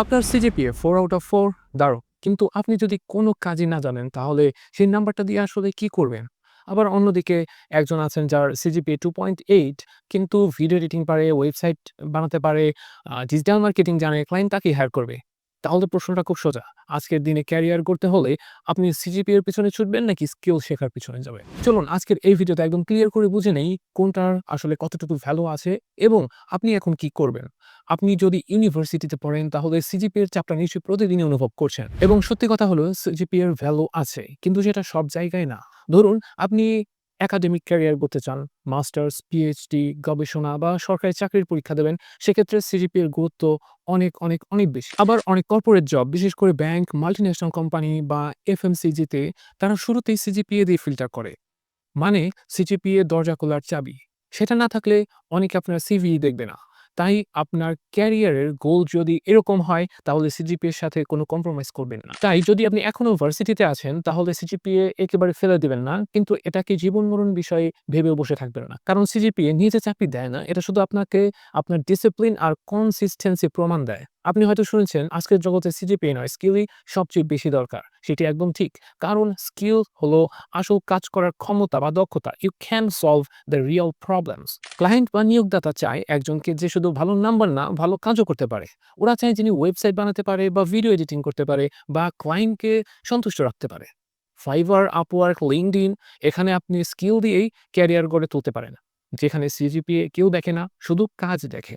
আপনার CGPA four out of four দাঁড়ো কিন্তু আপনি যদি কোনো কাজই না জানেন, তাহলে সেই নাম্বারটা দিয়ে আসলে কি করবেন? আবার অন্যদিকে একজন আছেন যার সিজিপিএ টু পয়েন্ট এইট কিন্তু ভিডিও এডিটিং পারে ওয়েবসাইট বানাতে পারে ডিজিটাল মার্কেটিং জানে ক্লায়েন্ট তাকেই হায়ার করবে। তাহলে প্রশ্নটা খুব সোজা। আজকের দিনে ক্যারিয়ার করতে হলে আপনি সিজিপি এর পিছনে ছুটবেন নাকি স্কিল শেখার পিছনে যাবেন? চলুন, আজকের এই ভিডিওতে একদম ক্লিয়ার করে বুঝে নেই কোনটার আসলে কতটুকু ভ্যালু আছে এবং আপনি এখন কি করবেন। আপনি যদি ইউনিভার্সিটিতে পড়েন, তাহলে সিজিপি এর চাপটা নিশ্চয়ই প্রতিদিনই অনুভব করছেন। এবং সত্যি কথা হলো সিজিপি এর ভ্যালু আছে, কিন্তু সেটা সব জায়গায় না। ধরুন, আপনি একাডেমিক ক্যারিয়ার করতে চান মাস্টার্স পিএইচডি গবেষণা বা সরকারি চাকরির পরীক্ষা দেবেন, সেক্ষেত্রে সিজিপি এর গুরুত্ব অনেক অনেক অনেক বেশি। আবার অনেক কর্পোরেট জব বিশেষ করে ব্যাংক মাল্টিন্যাশনাল কোম্পানি বা এফ এফএমসিজিতে তারা শুরুতেই সিজিপিএ দিয়ে ফিল্টার করে। মানে সিজিপিএ দরজা খোলার চাবি। সেটা না থাকলে অনেকে আপনার সিভি দেখবে না। তাই আপনার ক্যারিয়ারের গোল যদি এরকম হয়, তাহলে সিজিপি এর সাথে কোনো কম্প্রোমাইজ করবেন না। তাই যদি আপনি এখনও ভার্সিটিতে আছেন, তাহলে সিজিপিএ একেবারে ফেলে দেবেন না, কিন্তু এটাকে জীবন মরণ বিষয়ে ভেবে বসে থাকবেন না। কারণ সিজিপিএ নিজে চাকরি দেয় না, এটা শুধু আপনাকে আপনার ডিসিপ্লিন আর কনসিস্টেন্সি প্রমাণ দেয়। আপনি হয়তো শুনেছেন, আজকের জগতে সিজিপিএ নয়, স্কিলই সবচেয়ে বেশি দরকার। সেটি একদম ঠিক। কারণ স্কিল হলো আসল কাজ করার ক্ষমতা বা দক্ষতা। You can solve the real problems client বা নিয়োগদাতা চায় একজনকে যে শুধু ভালো নাম্বার না, ভালো কাজও করতে পারে। ওরা চায় যিনি ওয়েবসাইট বানাতে পারে বা ভিডিও এডিটিং করতে পারে বা ক্লায়েন্টকে সন্তুষ্ট রাখতে পারে। ফাইবার আপওয়ার্ক লিঙ্কড এখানে আপনি স্কিল দিয়েই ক্যারিয়ার গড়ে তুলতে পারেন। যেখানে সিজিপিএ কেউ দেখে না, শুধু কাজ দেখে।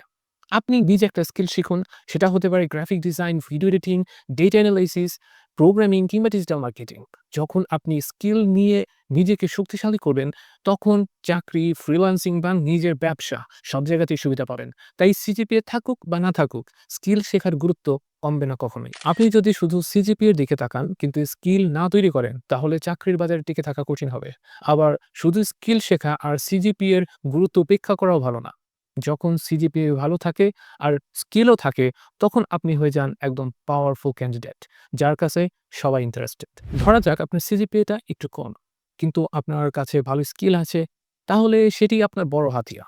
আপনি নিজে একটা স্কিল শিখুন। সেটা হতে পারে graphic design video editing data analysis programming কিংবা ডিজিটাল মার্কেটিং যখন আপনি স্কিল নিয়ে নিজেকে শক্তিশালী করবেন, তখন চাকরি ফ্রিল্যান্সিং বা নিজের ব্যবসা সব জায়গাতেই সুবিধা পাবেন। তাই সিজিপিএ থাকুক বা না থাকুক, স্কিল শেখার গুরুত্ব কমবে না কখনোই। আপনি যদি শুধু সিজিপি এর দিকে তাকান, কিন্তু স্কিল না তৈরি করেন, তাহলে চাকরির বাজারে টিকে থাকা কঠিন হবে। আবার শুধু স্কিল শেখা আর সিজিপি এর গুরুত্ব উপেক্ষা করাও ভালো না। যখন সিজিপিএ ভালো থাকে আর স্কিলও থাকে, তখন আপনি হয়ে যান একদম পাওয়ারফুল ক্যান্ডিডেট যার কাছে সবাই ইন্টারেস্টেড ধরা যাক আপনার সিজিপিএটা একটু কম, কিন্তু আপনার কাছে ভালো স্কিল আছে, তাহলে সেটি আপনার বড় হাতিয়া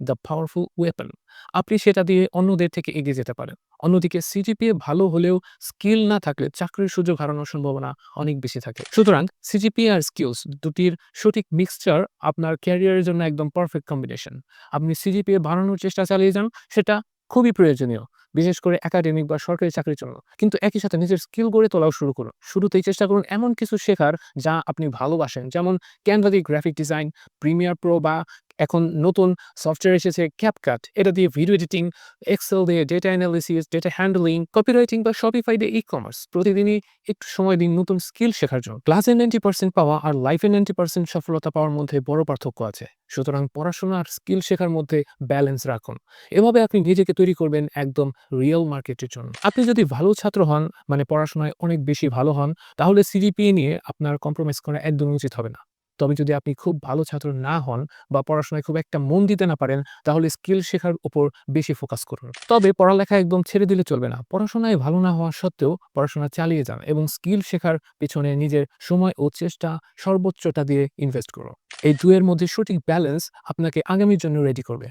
দ্য পাওয়ারফুল ওয়েপন আপনি সেটা দিয়ে অন্যদের থেকে এগিয়ে যেতে পারেন। অন্যদিকে সিজিপিএ ভালো হলেও স্কিল না থাকলে চাকরির সুযোগ হারানোর সম্ভাবনা অনেক বেশি থাকে। সুতরাং সিজিপিএ আর স্কিলস দুটির সঠিক মিক্সচার আপনার ক্যারিয়ারের জন্য একদম পারফেক্ট কম্বিনেশন আপনি সিজিপিএ বাড়ানোর চেষ্টা চালিয়ে যান, সেটা খুবই প্রয়োজনীয়, বিশেষ করে একাডেমিক বা সরকারি চাকরির জন্য। কিন্তু একই সাথে নিজের স্কিল গড়ে তোলাও শুরু করুন। শুরুতেই চেষ্টা করুন এমন কিছু শেখার যা আপনি ভালোবাসেন, যেমন ক্যানভা দিয়ে গ্রাফিক ডিজাইন প্রিমিয়ার প্রো বা এখন নতুন সফটওয়্যার এসেছে ক্যাপকাট এটা দিয়ে ভিডিও এডিটিং এক্সেল দিয়ে data analysis data handling copywriting বা শপিফাই দিয়ে ই কমার্স প্রতিদিনই একটু সময় দিন নতুন স্কিল শেখার জন্য। ক্লাসে নাইনটি পার্সেন্ট পাওয়া আর লাইফে নাইনটি পার্সেন্ট সফলতা পাওয়ার মধ্যে বড় পার্থক্য আছে। সুতরাং পড়াশোনা আর স্কিল শেখার মধ্যে ব্যালেন্স রাখুন। এভাবে আপনি নিজেকে তৈরি করবেন একদম রিয়েল মার্কেটের জন্য। আপনি যদি ভালো ছাত্র হন মানে পড়াশোনায় অনেক বেশি ভালো হন, তাহলে সিজিপিএ নিয়ে আপনার কম্প্রোমাইজ করা একদম উচিত হবে না। তবে যদি আপনি খুব ভালো ছাত্র না হন বা পড়াশোনায় খুব একটা মন দিতে না পারেন, তাহলে স্কিল শেখার উপর বেশি ফোকাস করুন। তবে পড়ালেখা একদম ছেড়ে দিলে চলবে না। পড়াশোনায় ভালো না হওয়া সত্ত্বেও পড়াশোনা চালিয়ে যান এবং স্কিল শেখার পেছনে নিজের সময় ও চেষ্টা সর্বোচ্চটা দিয়ে ইনভেস্ট করুন। এই দুয়ের মধ্যে সঠিক ব্যালেন্স আপনাকে আগামীর জন্য রেডি করবে।